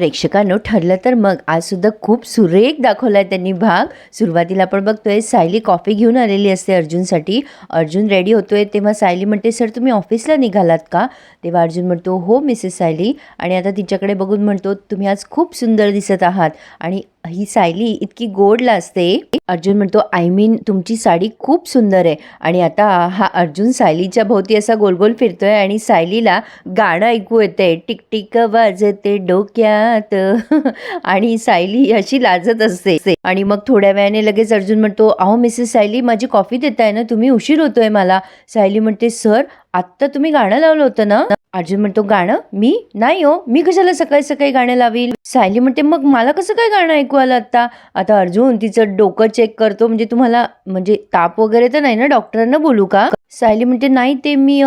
प्रेक्षकांनो ठरलं तर मग. आजसुद्धा खूप सुरेख दाखवला आहे त्यांनी भाग. सुरुवातीला आपण बघतोय सायली कॉफी घेऊन आलेली असते अर्जुनसाठी. अर्जुन रेडी होतोय तेव्हा सायली म्हणते सर तुम्ही ऑफिसला निघालात का? तेव्हा अर्जुन म्हणतो हो मिसेस सायली. आणि आता तिच्याकडे बघून म्हणतो तुम्ही आज खूप सुंदर दिसत आहात. आणि ही सायली इतकी गोड लाजते. अर्जुन म्हणतो आय मीन तुमची साडी खूप सुंदर आहे. आणि आता हा अर्जुन सायलीच्या भोवती असा गोलगोल फिरतोय आणि सायलीला गाणं ऐकू येते टिकटिक वाजते डोक्यात. आणि सायली अशी लाजत असते. आणि मग थोड्या वेळाने लगेच अर्जुन म्हणतो अहो मिसेस सायली माझी कॉफी देताय ना तुम्ही उशीर होतोय मला. सायली म्हणते सर आत्ता तुम्ही गाणं लावलं होतं ना? अर्जुन म्हणतो गाणं? मी? नाही हो. मी कशाला सकाळी सकाळी गाणं लावील? सायली म्हणते मग मला कसं काय गाणं ऐकू आलं आता आता अर्जुन तिचं डोकं चेक करतो. म्हणजे तुम्हाला म्हणजे ताप वगैरे तर नाही ना डॉक्टरांना बोलू का? सायली म्हणते नाही ते मी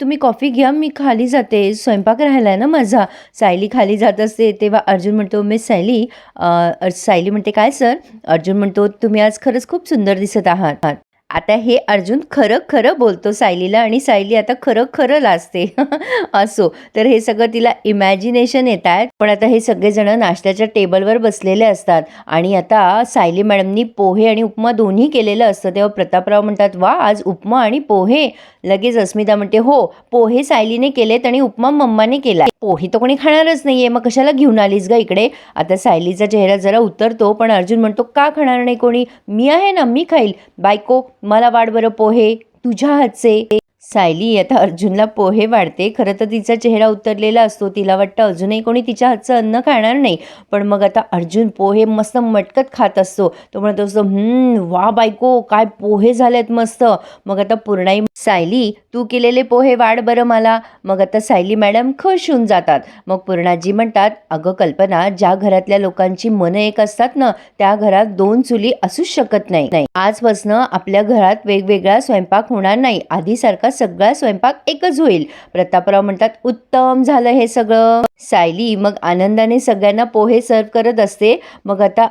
तुम्ही कॉफी घ्या. मी खाली जाते. स्वयंपाक राहिलाय ना माझा. सायली खाली जात असते. तेव्हा अर्जुन म्हणतो मी सायली सायली म्हणते काय सर? अर्जुन म्हणतो तुम्ही आज खरंच खूप सुंदर दिसत आहात. आता हे अर्जुन खरं खरं बोलतो सायलीला आणि सायली आता खरं खरं लाजते. असो. तर हे सगळं तिला इमॅजिनेशन येत आहेत पण आता हे सगळेजण नाश्त्याच्या टेबलवर बसलेले असतात. आणि आता सायली मॅडमनी पोहे आणि उपमा दोन्ही केलेलं असतं. तेव्हा प्रतापराव म्हणतात वा आज उपमा आणि पोहे. लगेच अस्मिता म्हणते हो पोहे सायलीने केलेत आणि उपमा मम्माने केला पोहे तर कोणी खाणारच नाहीये. मग कशाला घेऊन आलीस ग इकडे? आता सायलीचा चेहरा जरा उतरतो पण अर्जुन म्हणतो का खाणार नाही कोणी? मी आहे ना मी खाईल. बायको मला वाढ बरं पोहे तुझ्या हातचे सायली आता अर्जुनला पोहे वाढते. खरं तर तिचा चेहरा उतरलेला असतो. तिला वाटतं अजूनही कोणी तिच्या हातचं अन्न खाणार नाही. पण मग आता अर्जुन पोहे मस्त मटकत खात असतो. तो म्हणत असतो वा बायको काय पोहे झालेत मस्त. मग आता पूर्णाई सायली तू केलेले पोहे वाढ बरं मला. मग आता सायली मॅडम खुश होऊन जातात. मग पूर्णाजी म्हणतात अगं कल्पना ज्या घरातल्या लोकांची मनं एक असतात ना त्या घरात दोन चुली असूच शकत नाही. नाही. आजपासनं आपल्या घरात वेगवेगळा स्वयंपाक होणार नाही. आधीसारखा सगळा स्वयंपाक एकच होईल. प्रतापराव म्हणतात उत्तम झालं हे सगळं. सायली मग आनंदाने सगळ्यांना पोहे सर्व करत असते. मग आता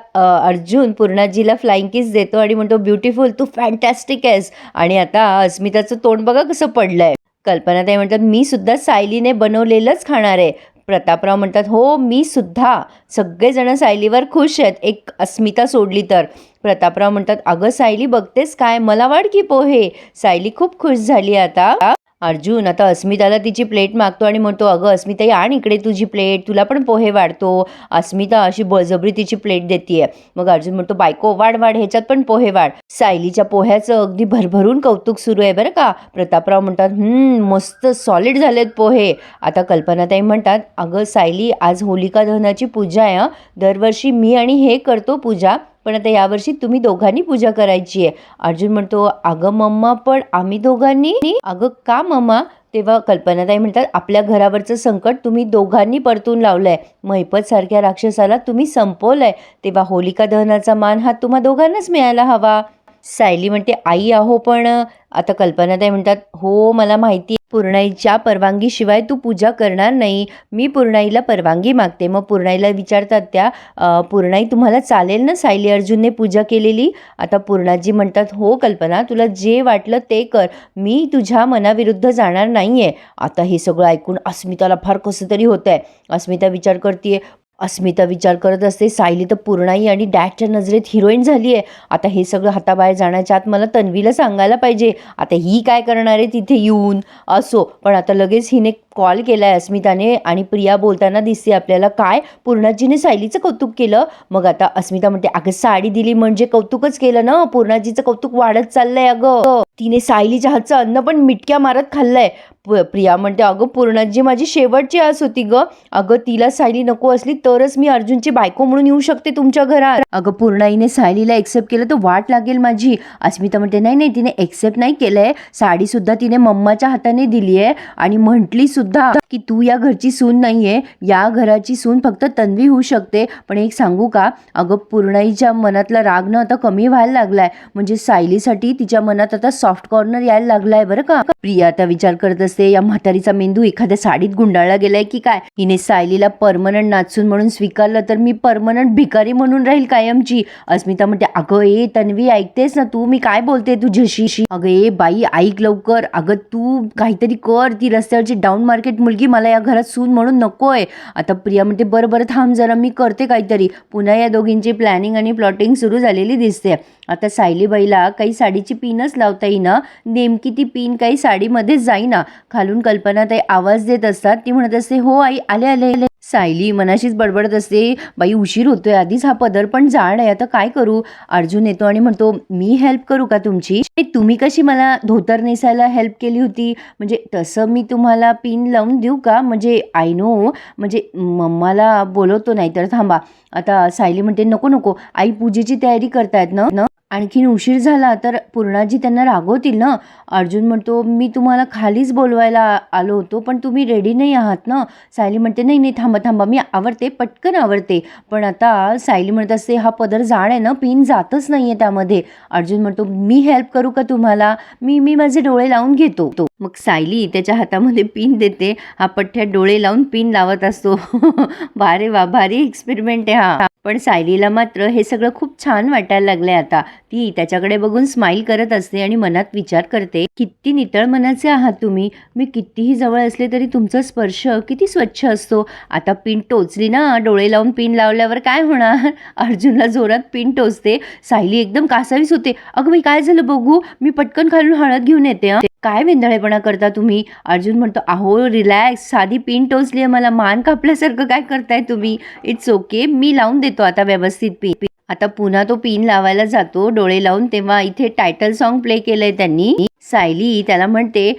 अर्जुन पूर्णाजीला फ्लाइंग किस देतो आणि म्हणतो ब्युटिफुल तू फॅन्टॅस्टिक आहेस. आणि आता अस्मिताचं तोंड बघा कसं पडलंय. कल्पना ताई म्हणतात मी सुद्धा सायलीने बनवलेलंच खाणार आहे. प्रतापराव म्हणतात हो मी सुद्धा सगळेजण सायलीवर खुश आहेत. एक अस्मिता सोडली तर. प्रतापराव म्हणतात अगं सायली बघतेस काय? मला वाढ की पोहे. सायली खूप खुश झाली आता. अर्जुन आता अस्मिताला तिची प्लेट मागतो आणि म्हणतो अगं अस्मिता आण इकडे तुझी प्लेट तुला पण पोहे वाढतो. अस्मिता अशी बळजबरी तिची प्लेट देते मग अर्जुन म्हणतो बायको वाढ वाढ ह्याच्यात पण पोहे वाढ. सायलीच्या पोह्याचं अगदी भरभरून कौतुक सुरू आहे बरं का. प्रतापराव म्हणतात मस्त सॉलिड झालेत पोहे. आता कल्पनाताई म्हणतात अगं सायली आज होलिका दहनाची पूजा आहे दरवर्षी मी आणि हे करतो पूजा. पण आता यावर्षी तुम्ही दोघांनी पूजा करायची आहे. अर्जुन म्हणतो अगं मम्मा पण आम्ही दोघांनी अगं का मम्मा? तेव्हा कल्पनाताई म्हणतात आपल्या घरावरचं संकट तुम्ही दोघांनी परतून लावलंय. महिपत सारख्या राक्षसाला तुम्ही संपवलंय. तेव्हा होलिका दहनाचा मान हा तुम्हा दोघांनाच मिळायला हवा. सायली म्हणते आई आहो पण आता कल्पनाताई म्हणतात हो मला माहिती आहे पूर्णाईच्या परवानगीशिवाय तू पूजा करणार नाही. मी पूर्णाईला परवानगी मागते. मग पूर्णाईला विचारतात त्या पूर्णाई तुम्हाला चालेल ना सायली अर्जुनने पूजा केलेली? आता पूर्णाजी म्हणतात हो कल्पना तुला जे वाटलं ते कर. मी तुझ्या मनाविरुद्ध जाणार नाही आहे आता हे सगळं ऐकून अस्मिताला फार कसं तरी होतं आहे अस्मिता विचार करते अस्मिता विचार करत असते सायली तर पूर्णाई आणि डॅडच्या नजरेत हिरोईन झाली आहे. आता हे सगळं हाताबाहेर जाण्याच्या आत मला तन्वीला सांगायला पाहिजे. आता ही काय करणार आहे? तिथे येऊन असो. पण आता लगेच हिने कॉल केला आहे अस्मिताने आणि प्रिया बोलताना दिसते आपल्याला काय? पूर्णाजीने सायलीचं कौतुक केलं. मग आता अस्मिता म्हणते अगं साडी दिली म्हणजे कौतुकच केलं ना? पूर्णाजीचं कौतुक वाढत चाललंय अगं. तिने सायलीच्या हातचं अन्न पण मिटक्या मारत खाल्लंय. प्रिया म्हणते अगं पूर्णाजी माझी शेवटची आस होती ग. अगं तिला सायली नको असली तरच मी अर्जुनची बायको म्हणून येऊ शकते तुमच्या घरात. अगं पूर्णाईने सायलीला एक्सेप्ट केलं तर वाट लागेल माझी. अस्मिता म्हणते नाही नाही तिने एक्सेप्ट नाही केलंय. साडी सुद्धा तिने मम्माच्या हाताने दिली आहे आणि म्हटली सुद्धा की तू या घरची सून नाहीये. या घराची सून फक्त तन्वी होऊ शकते. पण एक सांगू का? अगं पूर्णाईच्या मनातला राग ना आता कमी व्हायला लागलाय. म्हणजे सायलीसाठी तिच्या मनात आता सॉफ्ट कॉर्नर यायला लागलाय बरं का? प्रिया आता विचार करत असते या म्हातारीचा मेंदू एखाद्या साडीत गुंडाळला गेलाय की काय? हिने सायलीला परमनंट नाचून म्हणून स्वीकारलं तर मी परमनंट भिकारी म्हणून राहील कायमची. अस्मिता म्हणते अगं ए तन्वी ऐकतेस ना तू? मी काय बोलते तुझ्याशी? अगं ए बाई ऐक लवकर. अगं तू काहीतरी कर. ती रस्त्यावरची डाऊन मार मार्केट मुलगी मला या घरात सून म्हणून नको आहे आता प्रिया म्हणते बरं बरं थांब जरा मी करते काहीतरी. पुन्हा या दोघींची प्लॅनिंग आणि प्लॉटिंग सुरू झालेली दिसते. आता सायलीबाईला काही साडीची पिनच लावता येईना. नेमकी ती पिन काही साडीमध्येच जाईना. खालून कल्पना ताई आवाज देत असतात. ती म्हणत असते हो आई आले आले आले. सायली मनाशीच बडबडत असते. बाई उशीर होतोय आधीच हा पदर पण जाड आहे आता काय करू? अर्जुन येतो आणि म्हणतो मी हेल्प करू का तुमची? तुम्ही कशी मला धोतर नेसायला हेल्प केली होती? म्हणजे तसं मी तुम्हाला पिन लावून देऊ का? म्हणजे आय नो म्हणजे मम्माला बोलवतो नाही तर थांबा. आता सायली म्हणते नको नको. आई पूजेची तयारी करतायत ना? आणखीन उशीर झाला तर पूर्णाजी त्यांना रागवतील ना? अर्जुन म्हणतो मी तुम्हाला खालीच बोलवायला आलो होतो पण तुम्ही रेडी नाही आहात ना? सायली म्हणते नाही नाही थांबा थांबा मी आवडते पटकन आवडते पण आता सायली म्हणत असते हा पदर जाड आहे ना पिन जातच नाही आहे त्यामध्ये. अर्जुन म्हणतो मी हेल्प करू का तुम्हाला? मी मी माझे डोळे लावून घेतो. तो मग सायली त्याच्या हातामध्ये पिन देते. हा पठ्ठ्यात डोळे लावून पिन लावत असतो. भारे वा भारी एक्सपेरिमेंट आहे हा. पण सायलीला मात्र हे सगळं खूप छान वाटायला लागलंय आता. ती त्याच्याकडे बघून स्माईल करत असते आणि मनात विचार करते किती नितळ मनाचे आहात तुम्ही? मी कितीही जवळ असले तरी तुमचा स्पर्श किती स्वच्छ असतो? आता पिन टोचली ना डोळे लावून पिन लावल्यावर काय होणार? अर्जुनला जोरात पिन टोचते. सायली एकदम कासावीस होते. अगं मी काय झालं बघू? मी पटकन खालून हळद घेऊन येते काय वेंधळेपणा करता तुम्ही? अर्जुन म्हणतो अहो रिलॅक्स साधी पिन टोचली आहे मला मान कापल्यासारखं काय करताय तुम्ही? इट्स ओके मी लावून देतो आता व्यवस्थित पिन. आता पुन्हा तो पिन लावायला जातो डोळे लावून तेव्हा इथे टायटल सॉन्ग प्ले केलंय त्यांनी. सायली त्याला म्हणते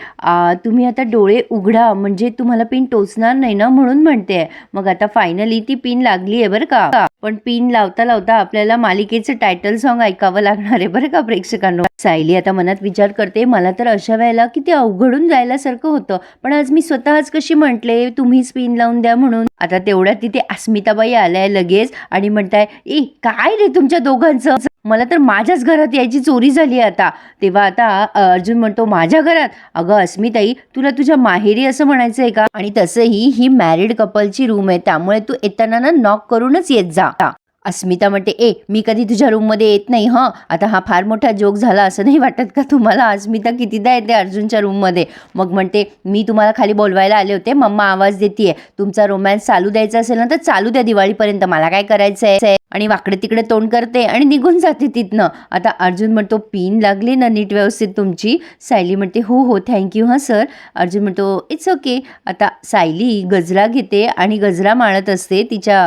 तुम्ही आता डोळे उघडा म्हणजे तुम्हाला पिन टोचणार नाही ना? म्हणून म्हणते. मग आता फायनली ती पिन लागली आहे बरं का. पण पिन लावता लावता आपल्याला मालिकेचं टायटल सॉन्ग ऐकावं लागणार आहे बरं का प्रेक्षकांना. सायली आता मनात विचार करते मला तर अशा वेळेला किती अवघडून जायल्यासारखं होतं पण आज मी स्वतःच कशी म्हटले तुम्हीच पिन लावून द्या म्हणून. आता तेवढ्यात तिथे अस्मिताबाई आल्या लगेच आणि म्हणताय ए काय रे तुमच्या दोघांचं? मला तर माझ्याच घरात यायची चोरी झाली आता. तेव्हा आता अर्जुन म्हणतो माझ्या घरात? अगं अस्मिताई तुला तुझ्या माहेरी असं म्हणायचं आहे का? आणि तसंही ही मॅरिड कपलची रूम आहे. त्यामुळे तू येताना ना नॉक करूनच येत जा. अस्मिता म्हणते ए मी कधी तुझ्या रूममध्ये येत नाही हं? आता हा फार मोठा जोक झाला असं नाही वाटत का तुम्हाला? अस्मिता कितीदा येते अर्जुनच्या रूममध्ये मग म्हणते मी तुम्हाला खाली बोलवायला आले होते. मम्मा आवाज देते तुमचा रोमॅन्स चालू द्यायचा असेल ना तर चालू द्या दिवाळीपर्यंत. मला काय करायचं आहे आणि वाकडे तिकडे तोंड करते आणि निघून जाते तिथनं. आता अर्जुन म्हणतो पिन लागली ना नीट व्यवस्थित तुमची? सायली म्हणते हो हो थँक्यू हां सर अर्जुन म्हणतो इट्स ओके आता सायली गजरा घेते आणि गजरा माळत असते तिच्या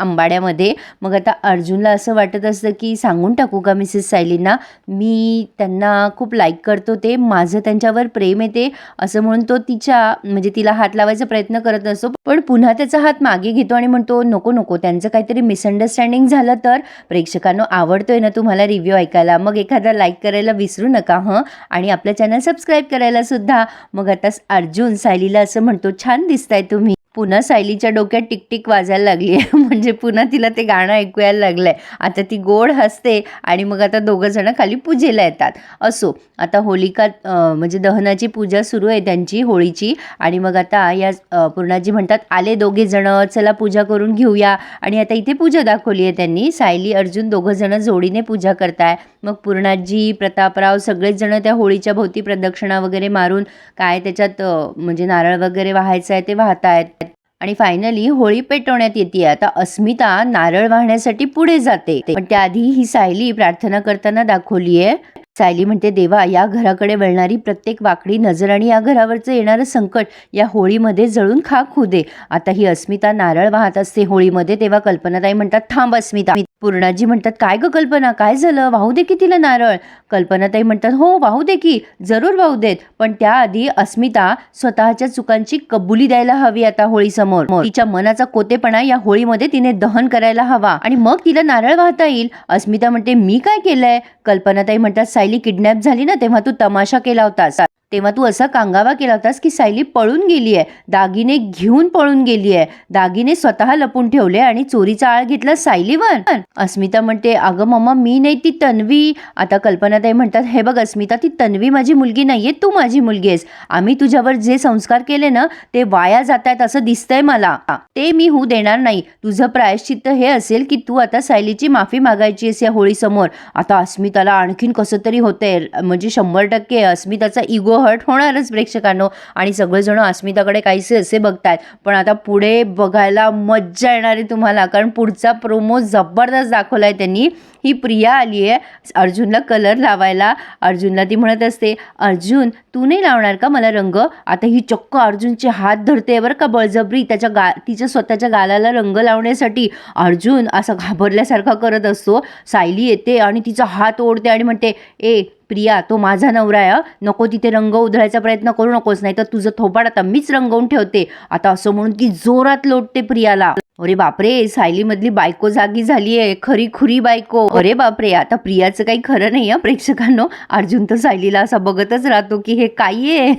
आंबाड्यामध्ये. मग आता अर्जुनला असं वाटत असतं की सांगून टाकू का मिसेस सायलींना? मी त्यांना खूप लाईक करतो ते माझं त्यांच्यावर प्रेम येते असं म्हणून तो तिच्या म्हणजे तिला हात लावायचा प्रयत्न करत असतो. पण पुन्हा त्याचा हात मागे घेतो आणि म्हणतो नको नको त्यांचं काहीतरी मिसअंडरस्टँडिंग झालं तर प्रेक्षकांनो आवडतोय ना तुम्हाला रिव्ह्यू ऐकायला? मग एखादा लाईक करायला विसरू नका हं? आणि आपलं चॅनल सबस्क्राईब करायला सुद्धा. मग आता अर्जुन सायलीला असं म्हणतो छान दिसताय तुम्ही. पुन्हा सायलीच्या डोक्यात टिकटिक वाजायला लागली आहे. म्हणजे पुन्हा तिला ते गाणं ऐकू यायला लागलंय. आता ती गोड हसते आणि मग आता दोघं जण खाली पूजेला येतात. असो आता होलिका म्हणजे दहनाची पूजा सुरू आहे त्यांची होळीची. आणि मग आता या पूर्णाजी म्हणतात आले दोघे जण चला पूजा करून घेऊया. आणि आता इथे पूजा दाखवली आहे त्यांनी. सायली अर्जुन दोघं जण जोडीने पूजा करताय. मग पूर्णाजी प्रतापराव सगळेच जण त्या होळीच्या भोवती प्रदक्षिणा वगैरे मारून काय त्याच्यात म्हणजे नारळ वगैरे वाहायचं आहे ते वाहतायत. आणि फायनली होळी पेटवण्यात येते. आता अस्मिता नारळ वाहण्यासाठी पुढे जाते. पण त्याआधी ही सायली प्रार्थना करताना दाखवली आहे सायली म्हणते देवा या घराकडे वळणारी प्रत्येक वाकडी नजर आणि या घरावरचं येणारं संकट या होळीमध्ये जळून खाक होऊ दे. आता ही अस्मिता नारळ वाहत असते होळीमध्ये तेव्हा कल्पनाताई म्हणतात थांब अस्मिता. पूर्णाजी म्हणतात काय ग कल्पना? काय झालं? वाहू दे की तिला नारळ. कल्पनाताई म्हणतात हो वाहू दे की. जरूर वाहू देत. पण त्याआधी अस्मिता स्वतःच्या चुकांची कबुली द्यायला हवी आता होळी समोर तिच्या मनाचा कोतेपणा या होळीमध्ये तिने दहन करायला हवा. आणि मग तिला नारळ वाहता येईल. अस्मिता म्हणते मी काय केलंय? कल्पनाताई म्हणतात सायली किडनॅप झाली ना तेव्हा तू तमाशा केला होतास. तेव्हा तू असा कांगावा केला होतास की सायली पळून गेली आहे. दागिने घेऊन पळून गेली आहे. दागिने स्वतः लपून ठेवले आणि चोरीचा आळ घेतला सायलीवर. अस्मिता म्हणते अगं मम्मा मी नाही ती तन्वी. आता कल्पनाताई म्हणतात हे बघ अस्मिता ती तन्वी माझी मुलगी नाहीये तू माझी मुलगी आहेस. आम्ही तुझ्यावर जे संस्कार केले ना ते वाया जात आहेत असं दिसतंय मला. ते मी होऊ देणार नाही. तुझं प्रायश्चित्त हे असेल की तू आता सायलीची माफी मागायची आहेस या होळीसमोर. आता अस्मिताला आणखीन कसं तरी काहीतरी होते. म्हणजे शंभर टक्के अस्मिताचा इगो हर्ट होणारच प्रेक्षकांनो. आणि सगळेजण अस्मिताकडे काहीसे असे बघतायत. पण आता पुढे बघायला मज्जा येणार आहे तुम्हाला कारण पुढचा प्रोमो जबरदस्त दाखवला आहे त्यांनी. ही प्रिया आली आहे. अर्जुनला कलर लावायला. अर्जुनला ती म्हणत असते अर्जुन तू नाही लावणार का मला रंग? आता ही चक्क अर्जुनचे हात धरते बरं का बळजबरी त्याच्या गा तिच्या स्वतःच्या गालाला रंग लावण्यासाठी. अर्जुन असं घाबरल्यासारखा करत असतो. सायली येते आणि तिचा हात ओढते आणि म्हणते ए प्रिया तो माझा नवरा आहे नको तिथे रंग उधळायचा प्रयत्न करू नकोस नाही तर तुझं थोपाड आता मीच रंगवून ठेवते. आता असं म्हणून ती जोरात लोटते प्रियाला. अरे बापरे सायलीमधली बायको जागी झाली आहे खरी खुरी बायको. अरे बापरे आता प्रियाचं काही खरं नाही आहे प्रेक्षकांनो. अर्जुन तर सायलीला असा बघतच राहतो की हे काय आहे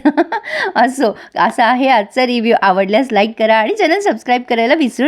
असो असा आहे आजचा रिव्ह्यू आवडल्यास लाईक करा आणि चॅनल सबस्क्राईब करायला विसरू नका